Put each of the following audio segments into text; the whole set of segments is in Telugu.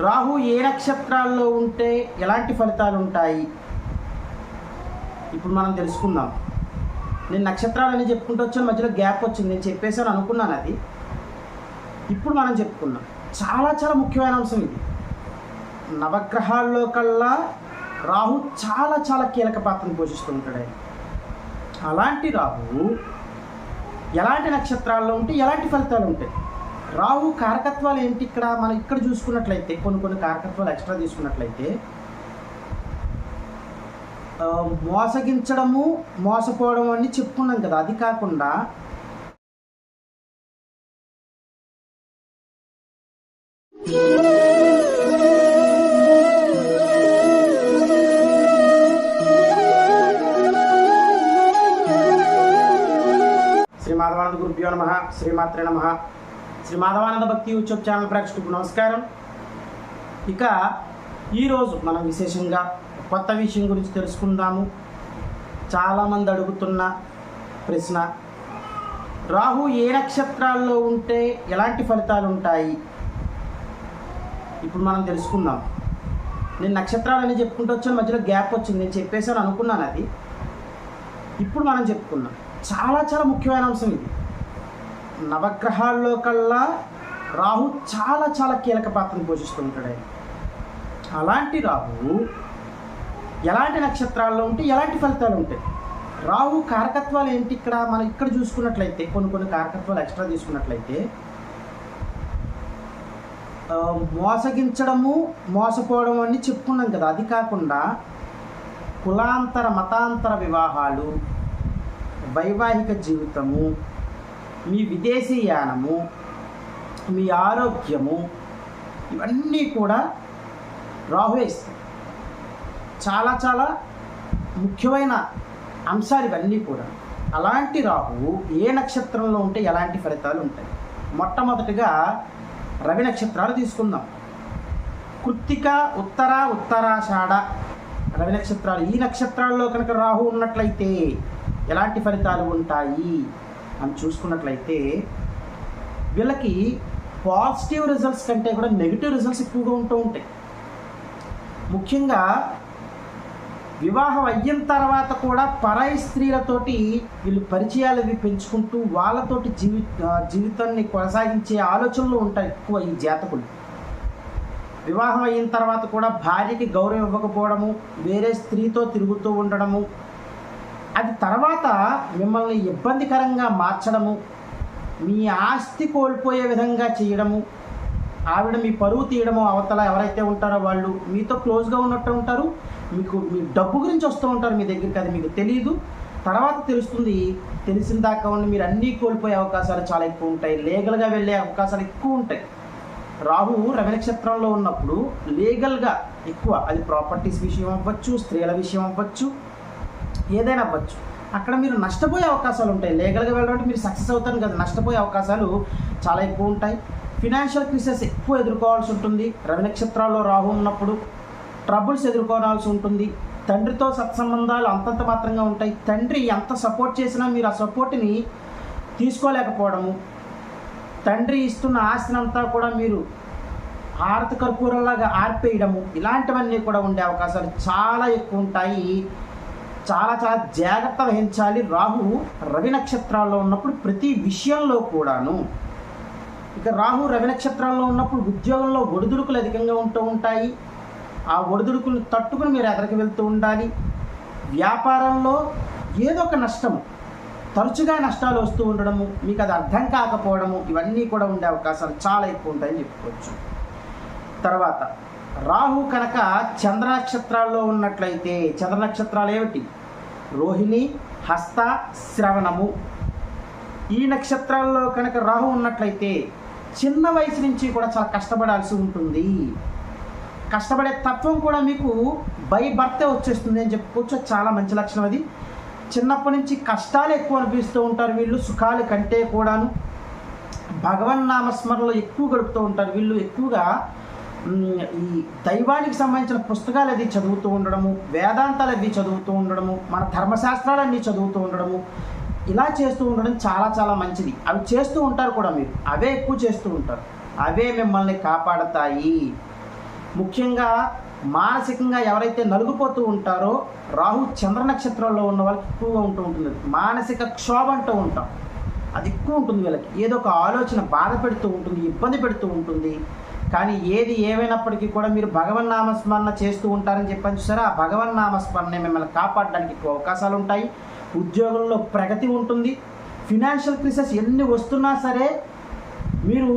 రాహు ఏ నక్షత్రాల్లో ఉంటే ఎలాంటి ఫలితాలు ఉంటాయి? ఇప్పుడు మనం తెలుసుకుందాం. నేను నక్షత్రాలని చెప్పుకుంటూ వచ్చాను మధ్యలో గ్యాప్ వచ్చింది. నేను చెప్పేసాను అనుకున్నాను అది. ఇప్పుడు మనం చెప్పుకున్నాం చాలా చాలా ముఖ్యమైన అంశం ఇది. నవగ్రహాల్లో కల్లా రాహు చాలా చాలా కీలక పాత్రను పోషిస్తూ ఉంటాడు ఆయన. అలాంటి రాహు ఎలాంటి నక్షత్రాల్లో ఉంటే ఎలాంటి ఫలితాలు ఉంటాయి? రావు కారకత్వాలు ఏంటి? ఇక్కడ మనం ఇక్కడ చూసుకున్నట్లయితే కొన్ని కొన్ని కారకత్వాలు ఎక్స్ట్రా తీసుకున్నట్లయితే మోసగించడము మోసపోవడం అని చెప్పుకున్నాం కదా అది కాకుండా శ్రీ మాధవానంద గురుభ్యో నమ శ్రీమాత్రే నమ. శ్రీ మాధవానంద భక్తి యూట్యూబ్ ఛానల్ ప్రేక్షకులకు నమస్కారం. ఇక ఈరోజు మనం విశేషంగా కొత్త విషయం గురించి తెలుసుకుందాము. చాలామంది అడుగుతున్న ప్రశ్న రాహు ఏ నక్షత్రాల్లో ఉంటే ఎలాంటి ఫలితాలు ఉంటాయి? ఇప్పుడు మనం తెలుసుకుందాం. నేను నక్షత్రాలని చెప్పుకుంటూ వచ్చాను మధ్యలో గ్యాప్ వచ్చింది. నేను చెప్పేసాను అనుకున్నాను అది. ఇప్పుడు మనం చెప్పుకుందాం. చాలా చాలా ముఖ్యమైన అంశం ఇది. నవగ్రహాల్లో కల్లా రాహు చాలా చాలా కీలక పాత్రను పోషిస్తూ ఉంటాడు ఆయన. అలాంటి రాహు ఎలాంటి నక్షత్రాల్లో ఉంటే ఎలాంటి ఫలితాలు ఉంటాయి? రాహు కారకత్వాలు ఏంటి? ఇక్కడ మనం ఇక్కడ చూసుకున్నట్లయితే కొన్ని కొన్ని కారకత్వాలు ఎక్స్ట్రా తీసుకున్నట్లయితే మోసగించడము మోసపోవడం అని చెప్పుకున్నాం కదా. అది కాకుండా కులాంతర మతాంతర వివాహాలు వైవాహిక జీవితము మీ విదేశీయానము మీ ఆరోగ్యము ఇవన్నీ కూడా రాహువేస్తాయి చాలా చాలా ముఖ్యమైన అంశాలు ఇవన్నీ కూడా. అలాంటి రాహు ఏ నక్షత్రంలో ఉంటే ఎలాంటి ఫలితాలు ఉంటాయి? మొట్టమొదటిగా రవి నక్షత్రాలు తీసుకుందాం. కృత్తిక ఉత్తర ఉత్తరాషాఢ రవి నక్షత్రాలు. ఈ నక్షత్రాల్లో కనుక రాహు ఉన్నట్లయితే ఎలాంటి ఫలితాలు ఉంటాయి? అని చూసుకున్నట్లయితే వీళ్ళకి పాజిటివ్ రిజల్ట్స్ కంటే కూడా నెగిటివ్ రిజల్ట్స్ ఎక్కువగా ఉంటూ ఉంటాయి. ముఖ్యంగా వివాహం అయిన తర్వాత కూడా పరాయి స్త్రీలతోటి వీళ్ళు పరిచయాలు అవి పెంచుకుంటూ వాళ్ళతోటి జీవి జీవితాన్ని కొనసాగించే ఆలోచనలు ఉంటాయి ఎక్కువ ఈ జాతకులు. వివాహం అయిన తర్వాత కూడా భార్యకి గౌరవం ఇవ్వకపోవడము వేరే స్త్రీతో తిరుగుతూ ఉండడము అది తర్వాత మిమ్మల్ని ఇబ్బందికరంగా మార్చడము మీ ఆస్తి కోల్పోయే విధంగా చేయడము ఆవిడ మీ పరువు తీయడము అవతల ఎవరైతే ఉంటారో వాళ్ళు మీతో క్లోజ్గా ఉన్నట్టు ఉంటారు మీకు మీ డబ్బు గురించి వస్తూ ఉంటారు మీ దగ్గరికి అది మీకు తెలియదు తర్వాత తెలుస్తుంది తెలిసిన దాకా ఉండి మీరు అన్నీ కోల్పోయే అవకాశాలు చాలా ఎక్కువ ఉంటాయి లీగల్గా వెళ్ళే అవకాశాలు ఎక్కువ ఉంటాయి. రాహు రవి నక్షత్రంలో ఉన్నప్పుడు లీగల్గా ఎక్కువ అది ప్రాపర్టీస్ విషయం అవ్వచ్చు స్త్రీల విషయం అవ్వచ్చు ఏదైనా అవ్వచ్చు. అక్కడ మీరు నష్టపోయే అవకాశాలు ఉంటాయి. లీగల్గా వెళ్ళడం మీరు సక్సెస్ అవుతారు కదా నష్టపోయే అవకాశాలు చాలా ఎక్కువ ఉంటాయి. ఫినాన్షియల్ క్రిసెస్ ఎక్కువ ఎదుర్కోవాల్సి ఉంటుంది. రవి నక్షత్రాల్లో రాహు ఉన్నప్పుడు ట్రబుల్స్ ఎదుర్కోవాల్సి ఉంటుంది. తండ్రితో సత్సంబంధాలు అంతంత మాత్రంగా ఉంటాయి. తండ్రి ఎంత సపోర్ట్ చేసినా మీరు ఆ సపోర్ట్ని తీసుకోలేకపోవడము. తండ్రి ఇస్తున్న ఆస్తినంతా కూడా మీరు హారత కర్పూరంలాగా ఆర్పేయడము. ఇలాంటివన్నీ కూడా ఉండే అవకాశాలు చాలా ఎక్కువ ఉంటాయి. చాలా చాలా జాగ్రత్త వహించాలి. రాహు రవి నక్షత్రాల్లో ఉన్నప్పుడు ప్రతి విషయంలో కూడాను. ఇక రాహు రవి నక్షత్రాల్లో ఉన్నప్పుడు ఉద్యోగంలో ఒడిదుడుకులు అధికంగా ఉంటూ ఉంటాయి. ఆ ఒడిదుడుకులు తట్టుకుని మీరు ఎదరికి వెళ్తూ ఉండాలి. వ్యాపారంలో ఏదో ఒక నష్టము తరచుగా నష్టాలు వస్తూ ఉండడము మీకు అది అర్థం కాకపోవడము ఇవన్నీ కూడా ఉండే అవకాశాలు చాలా ఎక్కువ ఉంటాయని చెప్పుకోవచ్చు. తర్వాత రాహు కనుక చంద్ర నక్షత్రాల్లో ఉన్నట్లయితే చంద్ర నక్షత్రాలు ఏమిటి? రోహిణి హస్త శ్రవణము. ఈ నక్షత్రాల్లో కనుక రాహు ఉన్నట్లయితే చిన్న వయసు నుంచి కూడా చాలా కష్టపడాల్సి ఉంటుంది. కష్టపడే తత్వం కూడా మీకు బై బర్తే వచ్చేస్తుంది అని చెప్పుకోవచ్చు. చాలా మంచి లక్షణం అది. చిన్నప్పటి నుంచి కష్టాలు ఎక్కువ అనిపిస్తూ ఉంటారు వీళ్ళు సుఖాలు కంటే కూడాను. భగవన్ నామస్మరణలో ఎక్కువ గడుపుతూ ఉంటారు వీళ్ళు ఎక్కువగా. ఈ దైవానికి సంబంధించిన పుస్తకాలు అది చదువుతూ ఉండడము వేదాంతాలు అవి చదువుతూ ఉండడము మన ధర్మశాస్త్రాలన్నీ చదువుతూ ఉండడము ఇలా చేస్తూ ఉండడం చాలా చాలా మంచిది. అవి చేస్తూ ఉంటారు కూడా మీరు. అవే ఎక్కువ చేస్తూ ఉంటారు. అవే మిమ్మల్ని కాపాడతాయి. ముఖ్యంగా మానసికంగా ఎవరైతే నలుగుపోతూ ఉంటారో రాహు చంద్ర నక్షత్రంలో ఉన్న వాళ్ళకి ఎక్కువగా ఉంటూ ఉంటుంది. మానసిక క్షోభ అంటూ ఉంటాం. అది ఎక్కువ ఉంటుంది వీళ్ళకి. ఏదో ఒక ఆలోచన బాధ పెడుతూ ఉంటుంది ఇబ్బంది పెడుతూ ఉంటుంది. కానీ ఏది ఏమైనప్పటికీ కూడా మీరు భగవన్ నామస్మరణ చేస్తూ ఉంటారని చెప్పని చూసారా? ఆ భగవన్ నామస్మరణ మిమ్మల్ని కాపాడడానికి ఎక్కువ అవకాశాలు ఉంటాయి. ఉద్యోగంలో ప్రగతి ఉంటుంది. ఫినాన్షియల్ క్రిసెస్ ఎన్ని వస్తున్నా సరే మీరు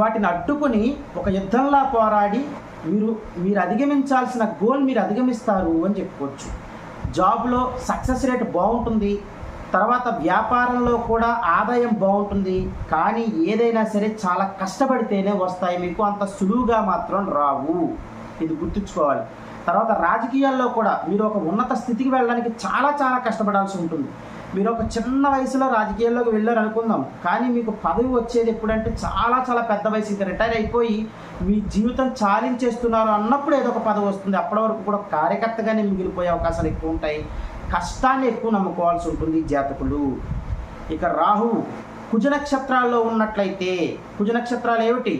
వాటిని అడ్డుకొని ఒక యుద్ధంలా పోరాడి మీరు మీరు అధిగమించాల్సిన గోల్ మీరు అధిగమిస్తారు అని చెప్పుకోవచ్చు. జాబ్లో సక్సెస్ రేట్ బాగుంటుంది. తర్వాత వ్యాపారంలో కూడా ఆదాయం బాగుంటుంది కానీ ఏదైనా సరే చాలా కష్టపడితేనే వస్తాయి మీకు అంత సులువుగా మాత్రం రావు. ఇది గుర్తుంచుకోవాలి. తర్వాత రాజకీయాల్లో కూడా మీరు ఒక ఉన్నత స్థితికి వెళ్ళడానికి చాలా చాలా కష్టపడాల్సి ఉంటుంది. మీరు ఒక చిన్న వయసులో రాజకీయాల్లోకి వెళ్ళారు అనుకుందాం కానీ మీకు పదవి వచ్చేది ఎప్పుడంటే చాలా చాలా పెద్ద వయసు. ఇంకా రిటైర్ అయిపోయి మీ జీవితం చాలించేస్తున్నారు అన్నప్పుడు ఏదో ఒక పదవి వస్తుంది. అప్పటి వరకు కూడా కార్యకర్తగానే మిగిలిపోయే అవకాశాలు ఎక్కువ ఉంటాయి. కష్టాన్ని ఎక్కువ నమ్ముకోవాల్సి ఉంటుంది జాతకులు. ఇక రాహు కుజ నక్షత్రాల్లో ఉన్నట్లయితే కుజ నక్షత్రాలు ఏమిటి?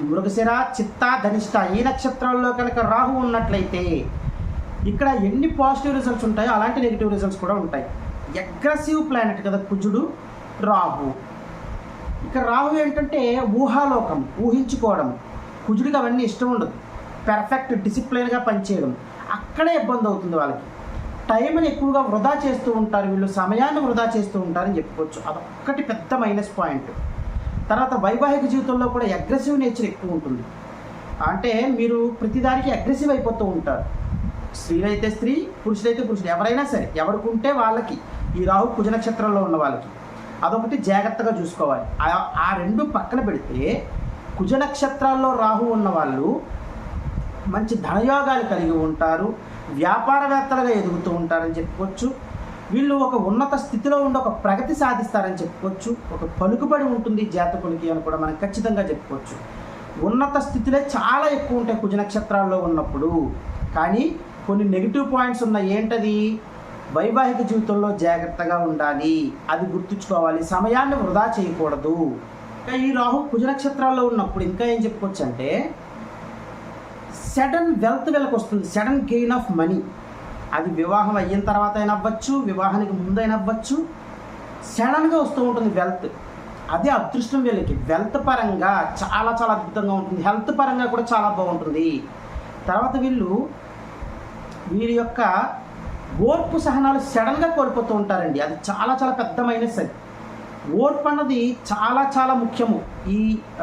మృగశిర చిత్త ధనిష్ట ఈ నక్షత్రాల్లో కనుక రాహు ఉన్నట్లయితే ఇక్కడ ఎన్ని పాజిటివ్ రిజల్ట్స్ ఉంటాయో అలాంటి నెగిటివ్ రిజల్ట్స్ కూడా ఉంటాయి. అగ్రెసివ్ ప్లానెట్ కదా కుజుడు రాహు. ఇక రాహు ఏంటంటే ఊహాలోకం ఊహించుకోవడం. కుజుడికి అవన్నీ ఇష్టం ఉండదు. పెర్ఫెక్ట్ డిసిప్లిన్గా పనిచేయడం. అక్కడే ఇబ్బంది అవుతుంది వాళ్ళకి. టైంని ఎక్కువగా వృధా చేస్తూ ఉంటారు వీళ్ళు సమయాన్ని వృధా చేస్తూ ఉంటారని చెప్పుకోవచ్చు. అదొక్కటి పెద్ద మైనస్ పాయింట్. తర్వాత వైవాహిక జీవితంలో కూడా అగ్రెసివ్ నేచర్ ఎక్కువ ఉంటుంది. అంటే మీరు ప్రతిదానికి అగ్రెసివ్ అయిపోతూ ఉంటారు. స్త్రీలైతే స్త్రీ పురుషులైతే పురుషులు. ఎవరైనా సరే ఎవరికి ఉంటే వాళ్ళకి ఈ రాహు కుజ నక్షత్రంలో ఉన్న వాళ్ళకి అదొకటి జాగ్రత్తగా చూసుకోవాలి. ఆ- ఆ రెండు పక్కన పెడితే కుజ నక్షత్రాల్లో రాహు ఉన్న వాళ్ళు మంచి ధనయోగాలు కలిగి ఉంటారు. వ్యాపారవేత్తలుగా ఎదుగుతూ ఉంటారని చెప్పుకోవచ్చు. వీళ్ళు ఒక ఉన్నత స్థితిలో ఉండి ఒక ప్రగతి సాధిస్తారని చెప్పుకోవచ్చు. ఒక పలుకుబడి ఉంటుంది జాతకులకి అని కూడా మనం ఖచ్చితంగా చెప్పుకోవచ్చు. ఉన్నత స్థితిలో చాలా ఎక్కువ ఉంటాయి కుజ నక్షత్రాల్లో ఉన్నప్పుడు. కానీ కొన్ని నెగిటివ్ పాయింట్స్ ఉన్నాయి. ఏంటది? వైవాహిక జీవితంలో జాగ్రత్తగా ఉండాలి. అది గుర్తుంచుకోవాలి. సమయాన్ని వృధా చేయకూడదు. ఇంకా ఈ రాహు కుజ నక్షత్రాల్లో ఉన్నప్పుడు ఇంకా ఏం చెప్పుకోవచ్చు అంటే సడన్ వెల్త్ వీళ్ళకి వస్తుంది. Sudden gain of money. అది వివాహం అయిన తర్వాత అయినా అవ్వచ్చు వివాహానికి ముందు అయినా అవ్వచ్చు. సడన్గా వస్తూ ఉంటుంది వెల్త్. అదే అదృష్టం వీళ్ళకి. వెల్త్ పరంగా చాలా చాలా అద్భుతంగా ఉంటుంది. హెల్త్ పరంగా కూడా చాలా బాగుంటుంది. తర్వాత వీళ్ళు వీరి యొక్క ఓర్పు సహనాలు సడన్గా కోల్పోతూ ఉంటారండి. అది చాలా చాలా పెద్ద మైనస్ అది. ఓర్పు అన్నది చాలా చాలా ముఖ్యము. ఈ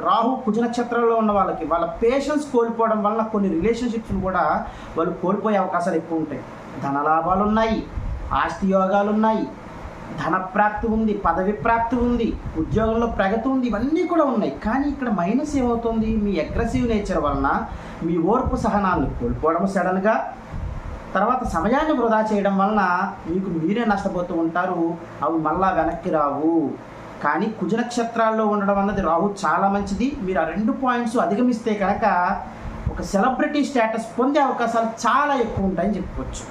రాహు కుజ నక్షత్రంలో ఉన్న వాళ్ళకి వాళ్ళ పేషెన్స్ కోల్పోవడం వల్ల కొన్ని రిలేషన్షిప్స్ని కూడా వాళ్ళు కోల్పోయే అవకాశాలు ఎక్కువ ఉంటాయి. ధన లాభాలు ఉన్నాయి ఆస్తి యోగాలు ఉన్నాయి ధన ప్రాప్తి ఉంది పదవి ప్రాప్తి ఉంది ఉద్యోగంలో ప్రగతి ఉంది ఇవన్నీ కూడా ఉన్నాయి. కానీ ఇక్కడ మైనస్ ఏమవుతుంది? మీ అగ్రెసివ్ నేచర్ వలన మీ ఓర్పు సహనాన్ని కోల్పోవడం సడన్గా తర్వాత సమయాన్ని వృధా చేయడం వలన మీకు మీరే నష్టపోతూ ఉంటారు. అవి మళ్ళా వెనక్కి రావు. కానీ కుజ నక్షత్రాల్లో ఉండడం అన్నది రాహు చాలా మంచిది. మీరు ఆ రెండు పాయింట్స్ అధిగమిస్తే కనుక ఒక సెలబ్రిటీ స్టేటస్ పొందే అవకాశాలు చాలా ఎక్కువ ఉంటాయని చెప్పుకోవచ్చు.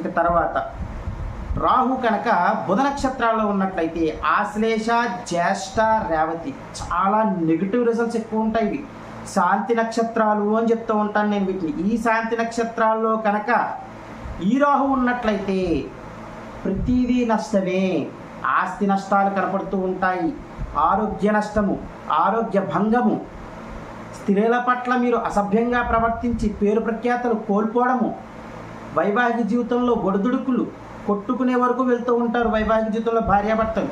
ఇక తర్వాత రాహు కనుక బుధ నక్షత్రాల్లో ఉన్నట్లయితే ఆశ్లేష జ్యేష్ఠ రేవతి చాలా నెగిటివ్ రిజల్ట్స్ ఎక్కువ ఉంటాయి ఇవి. శాంతి నక్షత్రాలు అని చెప్తూ ఉంటాను నేను వీటిని. ఈ శాంతి నక్షత్రాల్లో కనుక ఈ రాహు ఉన్నట్లయితే ప్రతిదీ నష్టమే. ఆస్తి నష్టాలు కనపడుతూ ఉంటాయి. ఆరోగ్య నష్టము ఆరోగ్య భంగము. స్త్రీల పట్ల మీరు అసభ్యంగా ప్రవర్తించి పేరు ప్రఖ్యాతలు కోల్పోవడము. వైవాహిక జీవితంలో ఒడిదుడుకులు కొట్టుకునే వరకు వెళ్తూ ఉంటారు వైవాహిక జీవితంలో భార్యాభర్తలు.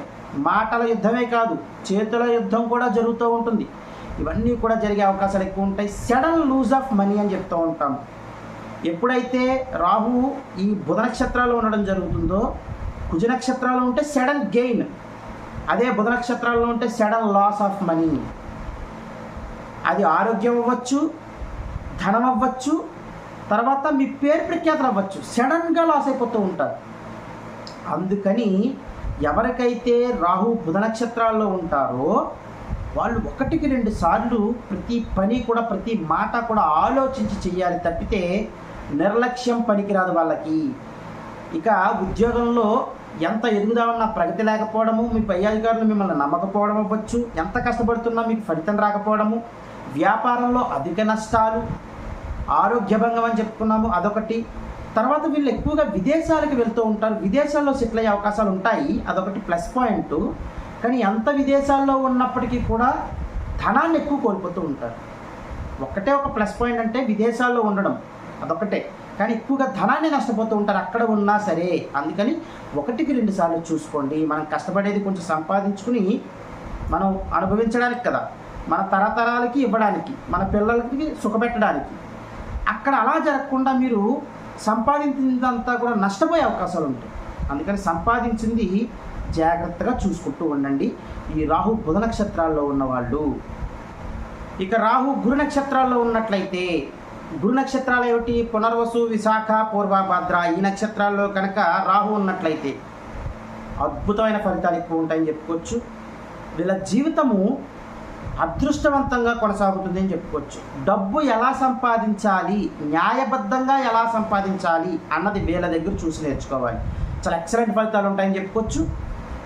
మాటల యుద్ధమే కాదు చేతుల యుద్ధం కూడా జరుగుతూ ఉంటుంది. ఇవన్నీ కూడా జరిగే అవకాశాలు ఎక్కువ ఉంటాయి. సడన్ లూజ్ ఆఫ్ మనీ అని చెప్తూ ఉంటాము ఎప్పుడైతే రాహువు ఈ బుధ నక్షత్రాలు ఉండడం జరుగుతుందో కుజ నక్షత్రాలు ఉంటే సడన్ గెయిన్ అదే బుధ నక్షత్రాల్లో ఉంటే సడన్ లాస్ ఆఫ్ మనీ అది ఆరోగ్యం అవ్వచ్చు ధనం అవ్వచ్చు తర్వాత మీ పేరు ప్రఖ్యాతలు అవ్వచ్చు. సడన్గా లాస్ అయిపోతూ ఉంటారు. అందుకని ఎవరికైతే రాహు బుధ నక్షత్రాల్లో ఉంటారో వాళ్ళు ఒకటికి రెండు సార్లు ప్రతి పని కూడా ప్రతి మాట కూడా ఆలోచించి చెయ్యాలి తప్పితే నిర్లక్ష్యం పనికిరాదు వాళ్ళకి. ఇక ఉద్యోగంలో ఎంత ఎదుగుదామన్నా ప్రగతి లేకపోవడము మీ పై అధికారులు మిమ్మల్ని నమ్మకపోవడం అవ్వచ్చు. ఎంత కష్టపడుతున్నా మీకు ఫలితం రాకపోవడము. వ్యాపారంలో అధిక నష్టాలు ఆరోగ్యభంగం అని చెప్పుకున్నాము అదొకటి. తర్వాత వీళ్ళు ఎక్కువగా విదేశాలకు వెళ్తూ ఉంటారు. విదేశాల్లో సెటిల్ అయ్యే అవకాశాలు ఉంటాయి అదొకటి ప్లస్ పాయింట్. కానీ ఎంత విదేశాల్లో ఉన్నప్పటికీ కూడా ధనాన్ని ఎక్కువ కోల్పోతూ ఉంటారు. ఒకటే ఒక ప్లస్ పాయింట్ అంటే విదేశాల్లో ఉండడం అదొకటే కానీ ఎక్కువగా ధనాన్ని నష్టపోతూ ఉంటారు. అక్కడ ఉన్నా సరే. అందుకని ఒకటికి రెండు సార్లు చూసుకోండి. మనం కష్టపడేది కొంచెం సంపాదించుకుని మనం అనుభవించడానికి కదా. మన తరతరాలకి ఇవ్వడానికి మన పిల్లలకి సుఖపెట్టడానికి. అక్కడ అలా జరగకుండా మీరు సంపాదించిందంతా కూడా నష్టపోయే అవకాశాలు ఉంటాయి. అందుకని సంపాదించింది జాగ్రత్తగా చూసుకుంటూ ఉండండి. ఈ రాహు బుధ నక్షత్రాల్లో ఉన్నవాళ్ళు. ఇక రాహు గురు నక్షత్రాల్లో ఉన్నట్లయితే గురు నక్షత్రాలు ఏమిటి? పునర్వసు విశాఖ పూర్వభద్ర ఈ నక్షత్రాల్లో కనుక రాహు ఉన్నట్లయితే అద్భుతమైన ఫలితాలు ఎక్కువ ఉంటాయని చెప్పుకోవచ్చు. వీళ్ళ జీవితము అదృష్టవంతంగా కొనసాగుతుంది అని చెప్పుకోవచ్చు. డబ్బు ఎలా సంపాదించాలి? న్యాయబద్ధంగా ఎలా సంపాదించాలి? అన్నది వీళ్ళ దగ్గర చూసి నేర్చుకోవాలి. చాలా ఎక్సలెంట్ ఫలితాలు ఉంటాయని చెప్పుకోవచ్చు.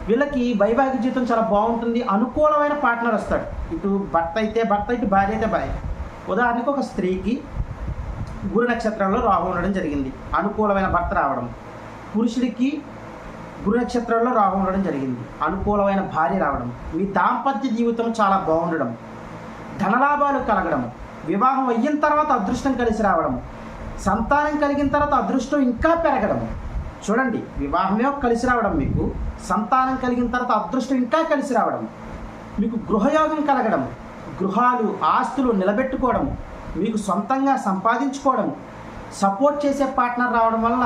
వీళ్ళకి వైవాహిక జీవితం చాలా బాగుంటుంది. అనుకూలమైన పార్ట్నర్ వస్తాడు. ఇటు భర్త అయితే భర్త ఇటు భార్య అయితే భార్య. ఉదాహరణకు ఒక స్త్రీకి గురు నక్షత్రంలో రాహు ఉండడం జరిగింది. అనుకూలమైన భర్త రావడం. పురుషుడికి గురు నక్షత్రంలో రాహు ఉండడం జరిగింది. అనుకూలమైన భార్య రావడం. మీ దాంపత్య జీవితం చాలా బాగుండడం. ధనలాభాలు కలగడం. వివాహం అయిన తర్వాత అదృష్టం కలిసి రావడం. సంతానం కలిగిన తర్వాత అదృష్టం ఇంకా పెరగడం. చూడండి వివాహమే కలిసి రావడం మీకు. సంతానం కలిగిన తర్వాత అదృష్టం ఇంకా కలిసి రావడం. మీకు గృహయోగం కలగడం. గృహాలు ఆస్తులు నిలబెట్టుకోవడం. మీకు సొంతంగా సంపాదించుకోవడం సపోర్ట్ చేసే పార్ట్నర్ రావడం వల్ల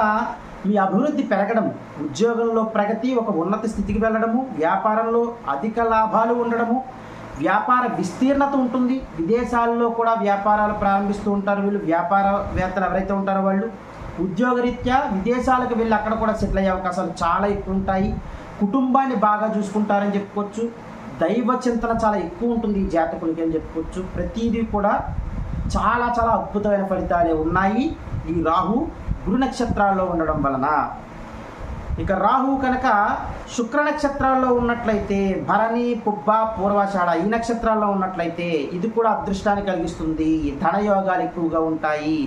మీ అభివృద్ధి పెరగడం ఉద్యోగంలో ప్రగతి ఒక ఉన్నత స్థితికి వెళ్ళడము వ్యాపారంలో అధిక లాభాలు ఉండడము వ్యాపార విస్తీర్ణత ఉంటుంది. విదేశాల్లో కూడా వ్యాపారాలు ప్రారంభిస్తూ ఉంటారు వీళ్ళు. వ్యాపారవేత్తలు ఎవరైతే ఉంటారో వాళ్ళు. ఉద్యోగరీత్యా విదేశాలకు వెళ్ళి అక్కడ కూడా సెటిల్ అయ్యే అవకాశాలు చాలా ఎక్కువ ఉంటాయి. కుటుంబాన్ని బాగా చూసుకుంటారని చెప్పుకోవచ్చు. దైవ చింతన చాలా ఎక్కువ ఉంటుంది ఈ జాతకులకి అని చెప్పుకోవచ్చు. ప్రతిదీ కూడా చాలా చాలా అద్భుతమైన ఫలితాలే ఉన్నాయి. ఈ రాహు గురు నక్షత్రాల్లో ఉండడం వలన. ఇక రాహు కనుక శుక్ర నక్షత్రాల్లో ఉన్నట్లయితే భరణి పుబ్బ పూర్వాషాఢ ఈ నక్షత్రాల్లో ఉన్నట్లయితే ఇది కూడా అదృష్టాన్ని కలిగిస్తుంది. ధనయోగాలు ఎక్కువగా ఉంటాయి.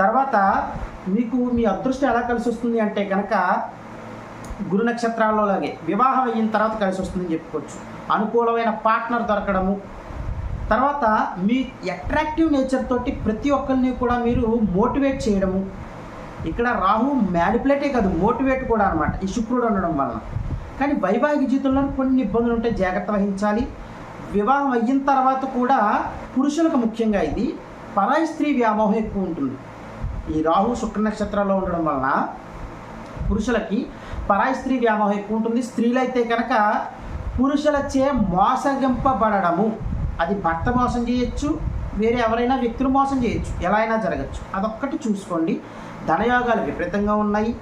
తర్వాత మీకు మీ అదృష్టం ఎలా కలిసి వస్తుంది అంటే కనుక గురు నక్షత్రాల్లో వివాహం అయిన తర్వాత కలిసి వస్తుందని చెప్పుకోవచ్చు. అనుకూలమైన పార్ట్నర్ దొరకడము తర్వాత మీ అట్రాక్టివ్ నేచర్ తోటి ప్రతి ఒక్కరిని కూడా మీరు మోటివేట్ చేయడము. ఇక్కడ రాహు మ్యాడిపులేటే కాదు మోటివేట్ కూడా అనమాట ఈ శుక్రుడు ఉండడం వలన. కానీ వైవాహిక జీవితంలో కొన్ని ఇబ్బందులు ఉంటే జాగ్రత్త వహించాలి. వివాహం అయిన తర్వాత కూడా పురుషులకు ముఖ్యంగా ఇది పరాయి స్త్రీ వ్యామోహం ఎక్కువ ఉంటుంది. ఈ రాహు శుక్ర నక్షత్రాల్లో ఉండడం వలన పురుషులకి పరాయి స్త్రీ వ్యామోహం ఎక్కువ ఉంటుంది. స్త్రీలైతే కనుక పురుషులచే మోసగింపబడము అది భర్త మోసం చేయొచ్చు వేరే ఎవరైనా వ్యక్తులు మోసం చేయొచ్చు. ఎలా అయినా జరగచ్చు. అదొక్కటి చూసుకోండి. ధనయోగాలు విపరీతంగా ఉన్నాయి.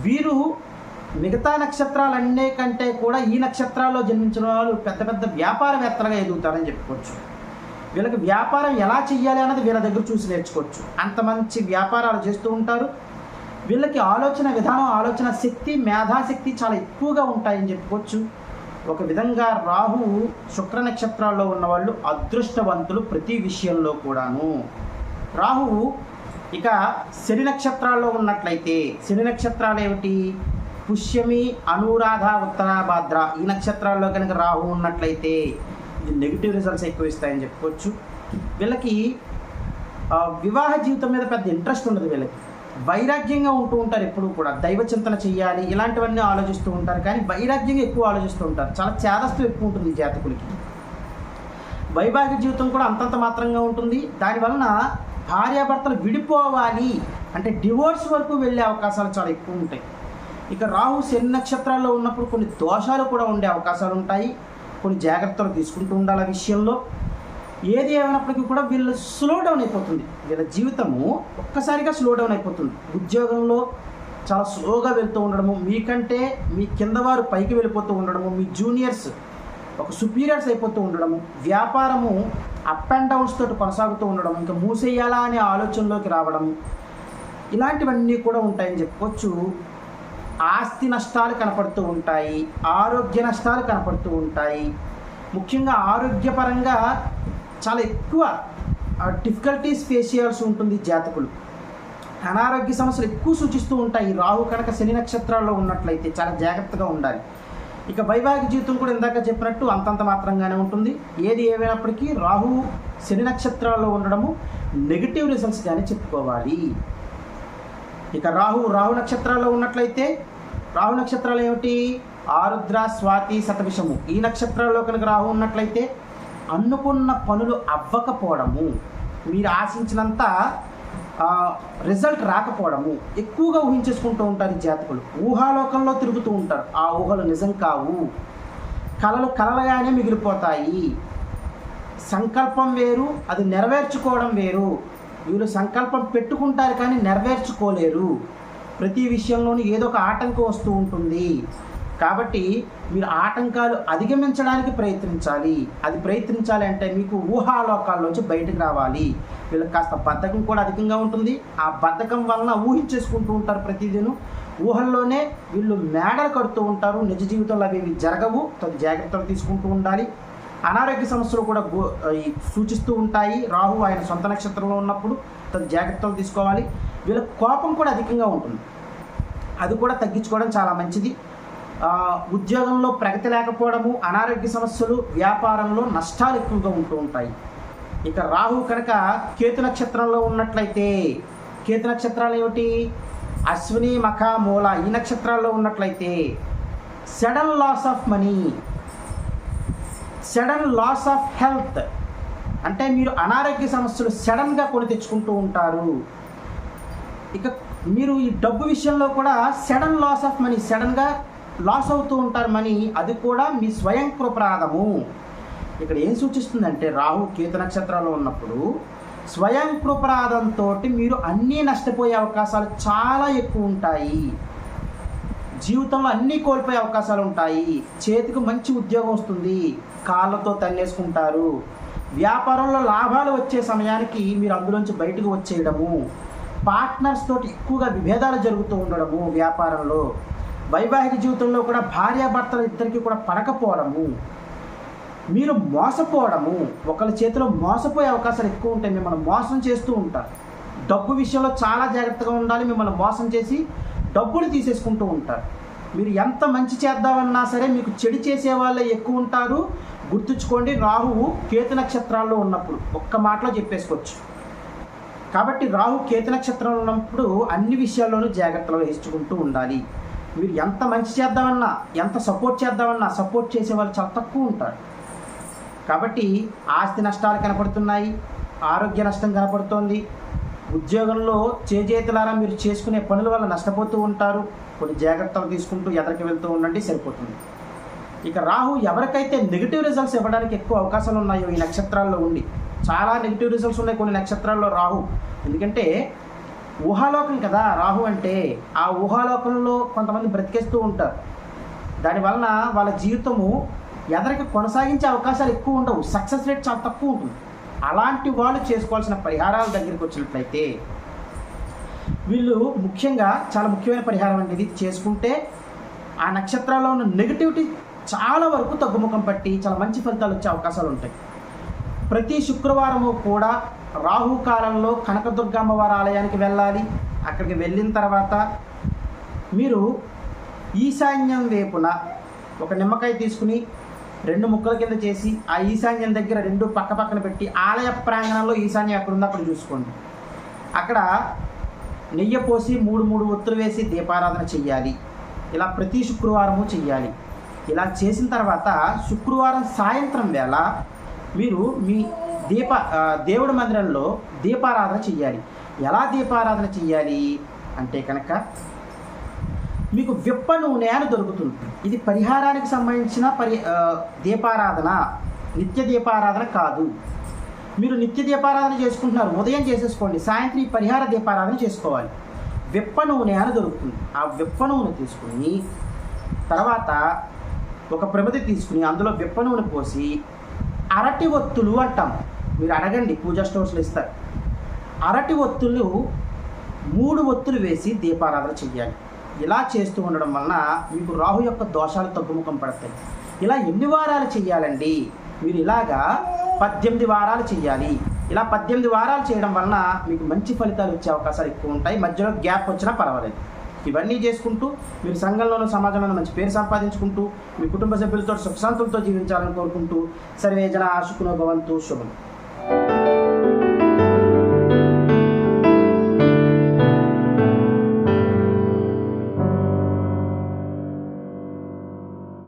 వీరు మిగతా నక్షత్రాలన్నీ కంటే కూడా ఈ నక్షత్రాల్లో జన్మించిన వాళ్ళు పెద్ద పెద్ద వ్యాపారవేత్తలుగా ఎదుగుతారని చెప్పుకోవచ్చు. వీళ్ళకి వ్యాపారం ఎలా చెయ్యాలి అన్నది వీళ్ళ దగ్గర చూసి నేర్చుకోవచ్చు. అంత మంచి వ్యాపారాలు చేస్తూ ఉంటారు. వీళ్ళకి ఆలోచన విధానం ఆలోచన శక్తి మేధాశక్తి చాలా ఎక్కువగా ఉంటాయని చెప్పుకోవచ్చు. ఒక విధంగా రాహు శుక్ర నక్షత్రాల్లో ఉన్నవాళ్ళు అదృష్టవంతులు ప్రతి విషయంలో కూడాను. రాహువు ఇక శని నక్షత్రాల్లో ఉన్నట్లయితే శని నక్షత్రాలు ఏమిటి? పుష్యమి అనురాధ ఉత్తరాభాద్ర ఈ నక్షత్రాల్లో కనుక రాహు ఉన్నట్లయితే ఇది నెగిటివ్ రిజల్ట్స్ ఎక్కువ ఇస్తాయని చెప్పుకోవచ్చు. వీళ్ళకి వివాహ జీవితం మీద పెద్ద ఇంట్రెస్ట్ ఉండదు వీళ్ళకి. వైరాగ్యంగా ఉంటూ ఉంటారు ఎప్పుడు కూడా. దైవ చింతన చేయాలి ఇలాంటివన్నీ ఆలోచిస్తూ ఉంటారు. కానీ వైరాగ్యంగా ఎక్కువ ఆలోచిస్తూ ఉంటారు. చాలా చేదస్తు ఎక్కువ ఉంటుంది జాతకులకి. వైవాహిక జీవితం కూడా అంతంత మాత్రంగా ఉంటుంది. దానివలన భార్యాభర్తలు విడిపోవాలి అంటే డివోర్స్ వరకు వెళ్ళే అవకాశాలు చాలా ఎక్కువ ఉంటాయి. ఇక రాహు శని నక్షత్రాల్లో ఉన్నప్పుడు కొన్ని దోషాలు కూడా ఉండే అవకాశాలు ఉంటాయి. కొన్ని జాగ్రత్తలు తీసుకుంటూ ఉండాలి ఆ విషయంలో. ఏది ఏమైనప్పటికీ కూడా వీళ్ళు స్లో డౌన్ అయిపోతుంది. వీళ్ళ జీవితము ఒక్కసారిగా స్లో డౌన్ అయిపోతుంది. ఉద్యోగంలో చాలా స్లోగా వెళ్తూ ఉండడము మీకంటే మీ కింద వారు పైకి వెళ్ళిపోతూ ఉండడము మీ జూనియర్స్ ఒక సుపీరియర్స్ అయిపోతూ ఉండడము వ్యాపారము అప్ అండ్ డౌన్స్ తోటి కొనసాగుతూ ఉండడం ఇంకా మూసేయాలా అనే ఆలోచనలోకి రావడం ఇలాంటివన్నీ కూడా ఉంటాయని చెప్పుకోవచ్చు ఆస్తి నష్టాలు కనపడుతూ ఉంటాయి ఆరోగ్య నష్టాలు కనపడుతూ ఉంటాయి. ముఖ్యంగా ఆరోగ్యపరంగా చాలా ఎక్కువ డిఫికల్టీస్ ఫేస్ చేయాల్సి ఉంటుంది జాతకులు. అనారోగ్య సమస్యలు ఎక్కువ సూచిస్తూ ఉంటాయి. రాహు కనుక శని నక్షత్రాల్లో ఉన్నట్లయితే చాలా జాగ్రత్తగా ఉండాలి. ఇక వైవాహిక జీవితం కూడా ఇందాక చెప్పినట్టు అంతంత మాత్రంగానే ఉంటుంది. ఏది ఏమైనప్పటికీ రాహు శని నక్షత్రాల్లో ఉండడము నెగిటివ్ రిజల్ట్స్ కానీ చెప్పుకోవాలి. ఇక రాహు రాహు నక్షత్రాల్లో ఉన్నట్లయితే రాహు నక్షత్రాలు ఏమిటి? ఆరుద్ర స్వాతి శతవిషము ఈ నక్షత్రాల్లో కనుక రాహు ఉన్నట్లయితే అనుకున్న పనులు అవ్వకపోవడము మీరు ఆశించినంత రిజల్ట్ రాకపోవడము ఎక్కువగా ఊహించేసుకుంటూ ఉంటారు ఈ జాతకులు. ఊహాలోకంలో తిరుగుతూ ఉంటారు. ఆ ఊహలు నిజం కావు. కలలు కలలుగానే మిగిలిపోతాయి. సంకల్పం వేరు అది నెరవేర్చుకోవడం వేరు. వీళ్ళు సంకల్పం పెట్టుకుంటారు కానీ నెరవేర్చుకోలేరు. ప్రతి విషయంలోనూ ఏదో ఒక ఆటంకం వస్తూ ఉంటుంది. కాబట్టి మీరు ఆటంకాలు అధిగమించడానికి ప్రయత్నించాలి. అది ప్రయత్నించాలి అంటే మీకు ఊహాలోకాల్లోంచి బయటకు రావాలి. వీళ్ళకి కాస్త బద్ధకం కూడా అధికంగా ఉంటుంది. ఆ బద్ధకం వలన ఊహించేసుకుంటూ ఉంటారు ప్రతిదినం. ఊహల్లోనే వీళ్ళు మేడలు కడుతూ ఉంటారు. నిజ జీవితంలో అవి జరగవు. తగు జాగ్రత్తలు తీసుకుంటూ ఉండాలి. అనారోగ్య సమస్యలు కూడా సూచిస్తూ ఉంటాయి. రాహు ఆయన సొంత నక్షత్రంలో ఉన్నప్పుడు తగు జాగ్రత్తలు తీసుకోవాలి. వీళ్ళ కోపం కూడా అధికంగా ఉంటుంది. అది కూడా తగ్గించుకోవడం చాలా మంచిది. ఉద్యోగంలో ప్రగతి లేకపోవడము అనారోగ్య సమస్యలు వ్యాపారంలో నష్టాలు ఎక్కువగా ఉంటూ ఉంటాయి. ఇక రాహు కనుక కేతు నక్షత్రంలో ఉన్నట్లయితే కేతు నక్షత్రాలు ఏమిటి? అశ్విని మఖ మూల ఈ నక్షత్రాల్లో ఉన్నట్లయితే sudden loss of money sudden loss of health అంటే మీరు అనారోగ్య సమస్యలు సడన్గా కొని తెచ్చుకుంటూ ఉంటారు. ఇక మీరు ఈ డబ్బు విషయంలో కూడా సడన్ లాస్ ఆఫ్ మనీ సడన్గా లాస్ అవుతూ ఉంటారు మనీ అది కూడా మీ స్వయం కృపరాధము. ఇక్కడ ఏం సూచిస్తుందంటే రాహు కేతు నక్షత్రాల్లో ఉన్నప్పుడు స్వయం కృపరాధంతో మీరు అన్నీ నష్టపోయే అవకాశాలు చాలా ఎక్కువ ఉంటాయి. జీవితంలో అన్నీ కోల్పోయే అవకాశాలు ఉంటాయి. చేతికి మంచి ఉద్యోగం వస్తుంది కాళ్ళతో తన్నేసుకుంటారు. వ్యాపారంలో లాభాలు వచ్చే సమయానికి మీరు అందులోంచి బయటకు వచ్చేయడము. పార్ట్నర్స్ తోటి ఎక్కువగా విభేదాలు జరుగుతూ ఉండడము వ్యాపారంలో. వైవాహిక జీవితంలో కూడా భార్యాభర్తలు ఇద్దరికి కూడా పడకపోవడము మీరు మోసపోవడము ఒకరి చేతిలో మోసపోయే అవకాశాలు ఎక్కువ ఉంటాయి మిమ్మల్ని మోసం చేస్తూ ఉంటారు. డబ్బు విషయంలో చాలా జాగ్రత్తగా ఉండాలి మిమ్మల్ని మోసం చేసి డబ్బులు తీసేసుకుంటూ ఉంటారు. మీరు ఎంత మంచి చేద్దామన్నా సరే మీకు చెడు చేసే వాళ్ళే ఎక్కువ ఉంటారు. గుర్తుంచుకోండి రాహువు కేతు నక్షత్రాల్లో ఉన్నప్పుడు ఒక్క మాటలో చెప్పేసుకోవచ్చు. కాబట్టి రాహు కేతు నక్షత్రంలో ఉన్నప్పుడు అన్ని విషయాల్లోనూ జాగ్రత్తలు వహించుకుంటూ ఉండాలి. మీరు ఎంత మంచి చేద్దామన్నా ఎంత సపోర్ట్ చేద్దామన్నా సపోర్ట్ చేసేవాళ్ళు చాలా తక్కువ ఉంటారు. కాబట్టి ఆస్తి నష్టాలు కనపడుతున్నాయి ఆరోగ్య నష్టం కనపడుతోంది. ఉద్యోగంలో చేజేతులారా మీరు చేసుకునే పనుల వల్ల నష్టపోతూ ఉంటారు. కొన్ని జాగ్రత్తలు తీసుకుంటూ ఎదరికి వెళ్తూ ఉండండి సరిపోతుంది. ఇక రాహు ఎవరికైతే నెగిటివ్ రిజల్ట్స్ ఇవ్వడానికి ఎక్కువ అవకాశాలు ఉన్నాయో ఈ నక్షత్రాల్లో ఉండి చాలా నెగిటివ్ రిజల్ట్స్ ఉన్నాయి కొన్ని నక్షత్రాల్లో రాహు. ఎందుకంటే ఊహాలోకం కదా రాహు అంటే ఆ ఊహాలోకంలో కొంతమంది బ్రతికేస్తూ ఉంటారు. దానివలన వాళ్ళ జీవితము ఎదరికి కొనసాగించే అవకాశాలు ఎక్కువ ఉండవు. సక్సెస్ రేట్ చాలా తక్కువ ఉంటుంది. అలాంటి వాళ్ళు చేసుకోవాల్సిన పరిహారాల దగ్గరికి వచ్చినట్లయితే వీళ్ళు ముఖ్యంగా చాలా ముఖ్యమైన పరిహారం అనేది చేసుకుంటే ఆ నక్షత్రాల్లో ఉన్న నెగిటివిటీ చాలా వరకు తగ్గుముఖం పట్టి చాలా మంచి ఫలితాలు వచ్చే అవకాశాలు ఉంటాయి. ప్రతి శుక్రవారము కూడా రాహు కాలంలో కనకదుర్గమ్మ వారి ఆలయానికి వెళ్ళాలి. అక్కడికి వెళ్ళిన తర్వాత మీరు ఈశాన్యం వైపున ఒక నిమ్మకాయ తీసుకుని రెండు ముక్కల కింద చేసి ఆ ఈశాన్యం దగ్గర రెండు పక్క పక్కన పెట్టి ఆలయ ప్రాంగణంలో ఈశాన్యం ఎక్కడ ఉందో అక్కడ చూసుకోండి. అక్కడ నెయ్యి పోసి మూడు మూడు ఒత్తులు వేసి దీపారాధన చెయ్యాలి. ఇలా ప్రతి శుక్రవారము చెయ్యాలి. ఇలా చేసిన తర్వాత శుక్రవారం సాయంత్రం వేళ మీరు మీ దీప దేవుడి మందిరంలో దీపారాధన చెయ్యాలి. ఎలా దీపారాధన చెయ్యాలి అంటే కనుక మీకు విప్ప నూనె అని దొరుకుతుంది. ఇది పరిహారానికి సంబంధించిన పరి దీపారాధన. నిత్య దీపారాధన కాదు. మీరు నిత్య దీపారాధన చేసుకుంటున్నారు. ఉదయం చేసేసుకోండి. సాయంత్రం ఈ పరిహార దీపారాధన చేసుకోవాలి. విప్ప నూనె అని దొరుకుతుంది. ఆ విప్ప నూనె తీసుకుని తర్వాత ఒక ప్రమిది తీసుకుని అందులో విప్ప నూనె పోసి అరటి ఒత్తులు అంటాం. మీరు అడగండి పూజా స్టోర్స్లో ఇస్తారు. అరటి ఒత్తులు మూడు ఒత్తులు వేసి దీపారాధన చెయ్యాలి. ఇలా చేస్తూ ఉండడం వలన మీకు రాహు యొక్క దోషాలు తగ్గుముఖం పడతాయి. ఇలా ఎన్ని వారాలు చెయ్యాలండి? మీరు ఇలాగా పద్దెనిమిది వారాలు చేయాలి ఇలా పద్దెనిమిది వారాలు చేయడం వలన మీకు మంచి ఫలితాలు వచ్చే అవకాశాలు ఎక్కువ ఉంటాయి. మధ్యలో గ్యాప్ వచ్చినా పర్వాలేదు. ఇవన్నీ చేసుకుంటూ మీరు సంఘంలోనూ సమాజంలోనూ మంచి పేరు సంపాదించుకుంటూ మీ కుటుంబ సభ్యులతో సుఖశాంతులతో జీవించాలని కోరుకుంటూ సర్వేజన ఆశుకునో భవంతు శుభం.